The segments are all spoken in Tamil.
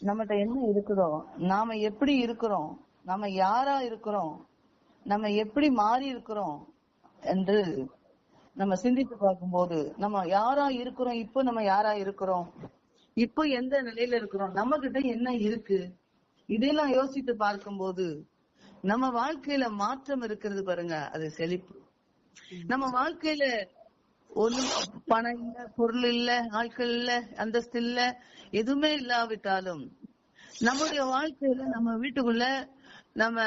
நம்மகிட்ட என்ன இருக்குதோ நாம எப்படி இருக்கிறோம் நாம யாரா இருக்கிறோம் நம்ம எப்படி மாறி இருக்கிறோம் என்று நம்ம சிந்தித்து பார்க்கும்போது நம்ம யாரா இருக்கிறோம் இப்போ நம்ம யாரா இருக்கிறோம் இப்போ எந்த நிலையில இருக்கிறோம் நம்ம கிட்ட என்ன இருக்கு இதெல்லாம் யோசித்து பார்க்கும்போது நம்ம வாழ்க்கையில மாற்றம் இருக்கிறது பாருங்க அது செழிப்பு. நம்ம வாழ்க்கையில ஒன்றும் பணம் இல்ல பொருள் இல்ல ஆட்கள் இல்ல அந்தஸ்து இல்ல எதுவுமே இல்லாவிட்டாலும் நம்முடைய வாழ்க்கையில நம்ம வீட்டுக்குள்ள நம்ம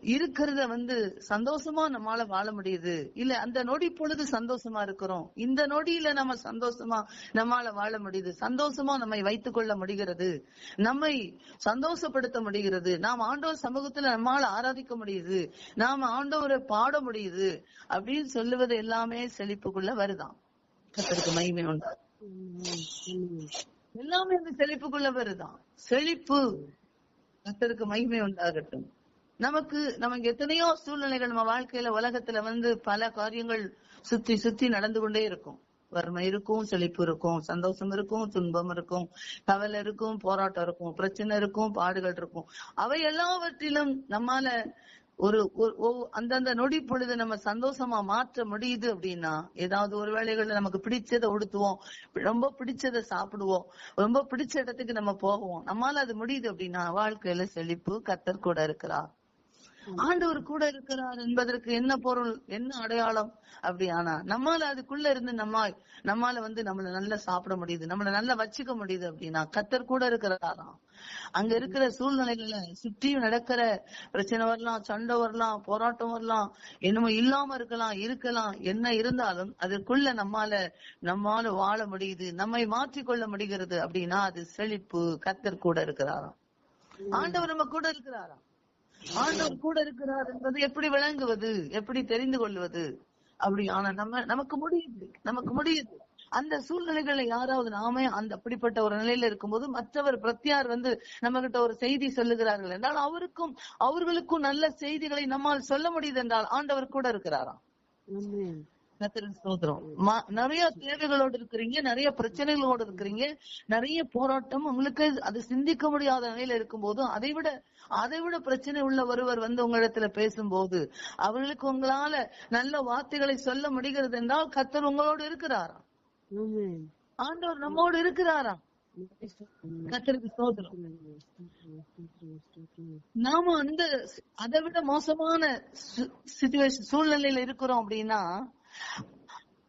இருக்கிறத வந்து சந்தோஷமா நம்மால வாழ முடியுது. இல்ல அந்த நொடி பொழுது சந்தோஷமா இருக்கிறோம். இந்த நொடியில நம்ம சந்தோஷமா நம்மால வாழ முடியுது. சந்தோஷமா நம்மை வைத்துக் கொள்ள முடிகிறது. நம்மை சந்தோஷப்படுத்த முடிகிறது. நாம் ஆண்டவர் சமூகத்துல நம்மால ஆராதிக்க முடியுது. நாம ஆண்டவரை பாட முடியுது. அப்படின்னு சொல்லுவது எல்லாமே செழிப்புக்குள்ள வருதான். கத்தருக்கு மகிமை உண்டு எல்லாமே அந்த செழிப்புக்குள்ள வருதான். செழிப்பு கத்தருக்கு மகிமை உண்டாகட்டும். நமக்கு நமக்கு எத்தனையோ சூழ்நிலைகள் நம்ம வாழ்க்கையில உலகத்துல வந்து பல காரியங்கள் சுத்தி சுத்தி நடந்து கொண்டே இருக்கும். வறுமை இருக்கும் செழிப்பு இருக்கும் சந்தோஷம் இருக்கும் துன்பம் இருக்கும் கவலை இருக்கும் போராட்டம் இருக்கும் பிரச்சனை இருக்கும் பாடுகள் இருக்கும். அவை எல்லாவற்றிலும் நம்மால ஒரு அந்தந்த நொடி பொழுது நம்ம சந்தோஷமா மாற்ற முடியுது அப்படின்னா ஏதாவது ஒரு வேளைகள்ல நமக்கு பிடிச்சதை உடுத்துவோம் ரொம்ப பிடிச்சதை சாப்பிடுவோம் ரொம்ப பிடிச்ச இடத்துக்கு நம்ம போவோம். நம்மால அது முடியுது அப்படின்னா வாழ்க்கையில செழிப்பு கத்தர் கூட இருக்கிறார். ஆண்டவர் கூட இருக்கிறார் என்பதற்கு என்ன பொருள் என்ன அடையாளம்? அப்படி ஆனா நம்மால அதுக்குள்ள இருந்து நம்ம நம்மால வந்து நம்மள நல்லா சாப்பிட முடியுது நம்மள நல்லா வச்சுக்க முடியுது அப்படின்னா கத்தர் கூட இருக்கிறாராம். அங்க இருக்கிற சூழ்நிலைகள்ல சுற்றியும் நடக்கிற பிரச்சனை வரலாம் சண்டை வரலாம் போராட்டம் வரலாம் என்னமோ இல்லாம இருக்கலாம் இருக்கலாம் என்ன இருந்தாலும் அதுக்குள்ள நம்மால நம்மால வாழ முடியுது நம்மை மாற்றிக்கொள்ள முடிகிறது அப்படின்னா அது செழிப்பு கத்தர் கூட இருக்கிறாராம். ஆண்டவர் நம்ம கூட இருக்கிறாராம். ஆண்டவர் கூட இருக்கிறார் என்பது எப்படி விளங்குவது? எப்படி தெரிந்து கொள்வது? அப்படி ஆனா நம்ம நமக்கு முடியுது நமக்கு முடியுது அந்த சூழ்நிலைகளை யாராவது நாமே அந்த அப்படிப்பட்ட ஒரு நிலையில இருக்கும்போது மற்றவர் பிரத்தியார் வந்து நம்ம கிட்ட ஒரு செய்தி சொல்லுகிறார்கள் என்றால் அவருக்கும் அவர்களுக்கும் நல்ல செய்திகளை நம்மால் சொல்ல முடியுது என்றால் ஆண்டவர் கூட இருக்கிறாராம் ஸ்தோத்திரம். நிறைய தேவைகளோடு இருக்கிறீங்க நிறைய பிரச்சனைகளோடு இருக்கிறீங்க நிறைய போராட்டம் உங்களுக்கு அது சிந்திக்க முடியாத நிலையில இருக்கும்போது அதை விட அதை விட பிரச்சனை உள்ள ஒருவர் வந்து உங்களிடத்துல பேசும்போது அவர்களுக்கு உங்களால நல்ல வார்த்தைகளை சொல்ல முடிகிறது என்றால் கர்த்தர் உங்களோடு இருக்கிறாராம் ஆண்டவர் நம்மோடு இருக்கிறாராம் கர்த்தருக்கு ஸ்தோத்திரம். நாம அந்த அதை விட மோசமான சிச்சுவேஷன் சூழ்நிலையில இருக்கிறோம் அப்படின்னா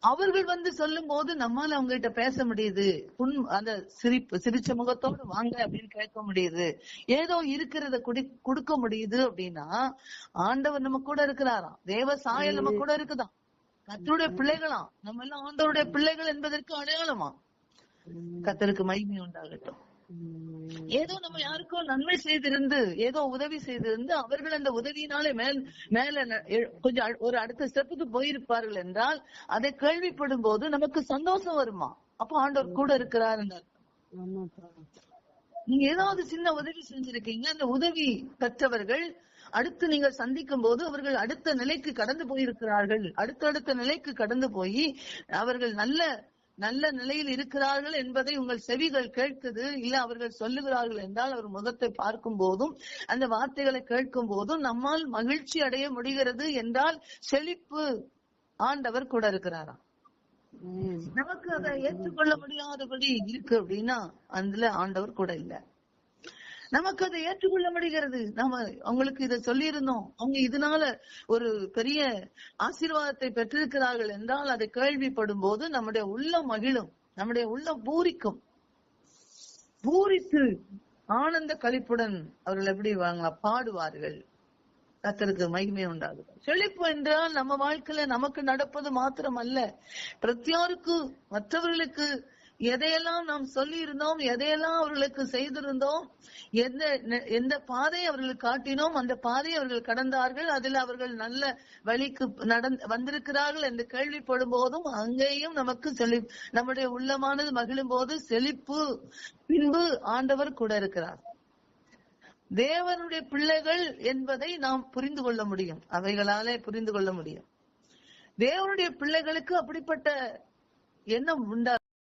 அவர்கள் வந்து சொல்லும் போது நம்மால அவங்க கிட்ட பேச முடியுது. புன் அந்த சிரிப்பு சிரிச்ச முகத்தோடு வாங்க அப்படின்னு கேட்க முடியுது. ஏதோ இருக்கிறத குடி கொடுக்க முடியுது அப்படின்னா ஆண்டவர் நம்ம கூட இருக்கிறாராம். தேவ சாயல் நம்ம கூட இருக்குதாம் கத்தருடைய பிள்ளைகளாம். நம்ம எல்லாம் ஆண்டவருடைய பிள்ளைகள் என்பதற்கு அடையாளமா கத்தருக்கு மகிமை உண்டாகட்டும். ஏதோ நம்ம யாருக்கோ நன்மை செய்திருந்து ஏதோ உதவி செய்திருந்து அவர்கள் அந்த உதவியினாலே மேல் மேல கொஞ்சம் ஒரு அடுத்த ஸ்டெப்புக்கு போயிருப்பார்கள் என்றால் அதை கேள்விப்படும் போது நமக்கு சந்தோஷம் வருமா? அப்போ ஆண்டவர் கூட இருக்கிறார் நீங்க ஏதாவது சின்ன உதவி செஞ்சிருக்கீங்க அந்த உதவி பெற்றவர்கள் அடுத்து நீங்க சந்திக்கும் போது அவர்கள் அடுத்த நிலைக்கு கடந்து போயிருக்கிறார்கள். அடுத்தடுத்த நிலைக்கு கடந்து போய் அவர்கள் நல்ல நல்ல நிலையில் இருக்கிறார்கள் என்பதை உங்கள் செவிகள் கேட்குது. இல்ல அவர்கள் சொல்லுகிறார்கள் என்றால் அவர் முகத்தை பார்க்கும் போதும் அந்த வார்த்தைகளை கேட்கும் போதும் நம்மால் மகிழ்ச்சி அடைய முடிகிறது என்றால் செழிப்பு ஆண்டவர் கூட இருக்கிறாராம் நமக்கு அதை ஏற்றுக்கொள்ள முடியாதபடி இருக்கு அப்படின்னா அதுல ஆண்டவர் கூட இல்ல. நமக்கு அதை ஏற்றுக்கொள்ள முடிகிறது. நம்ம அவங்களுக்கு இதை சொல்லியிருந்தோம். அவங்க இதனால ஒரு பெரிய ஆசீர்வாதத்தை பெற்றிருக்கிறார்கள் என்றால் அதை கேள்விப்படும் போது நம்முடைய உள்ளம் மகிழும். நம்முடைய உள்ளம் பூரிக்கும். பூரித்து ஆனந்த கழிப்புடன் அவர்கள் எப்படி வாங்க பாடுவார்கள். கத்தருக்கு மகிமை உண்டாகுது. செழிப்பு என்றால் நம்ம வாழ்க்கையில நமக்கு நடப்பது மாத்திரம் அல்ல பிரத்தியாருக்கு மற்றவர்களுக்கு எதையெல்லாம் நாம் சொல்லி இருந்தோம் எதையெல்லாம் அவர்களுக்கு செய்திருந்தோம் எந்த எந்த பாதை அவர்களுக்கு காட்டினோம் அந்த பாதை அவர்கள் கடந்தார்கள் அதில் அவர்கள் நல்ல வழிக்கு நடந்து வந்திருக்கிறார்கள் என்று கேள்விப்படும் போதும் அங்கேயும் நமக்கு செழி நம்முடைய உள்ளமானது மகிழும் போது செழிப்பு பின்பு ஆண்டவர் கூட இருக்கிறார். தேவனுடைய பிள்ளைகள் என்பதை நாம் புரிந்து கொள்ள முடியும். அவைகளாலே புரிந்து கொள்ள முடியும். தேவனுடைய பிள்ளைகளுக்கு அப்படிப்பட்ட எண்ணம் உண்டா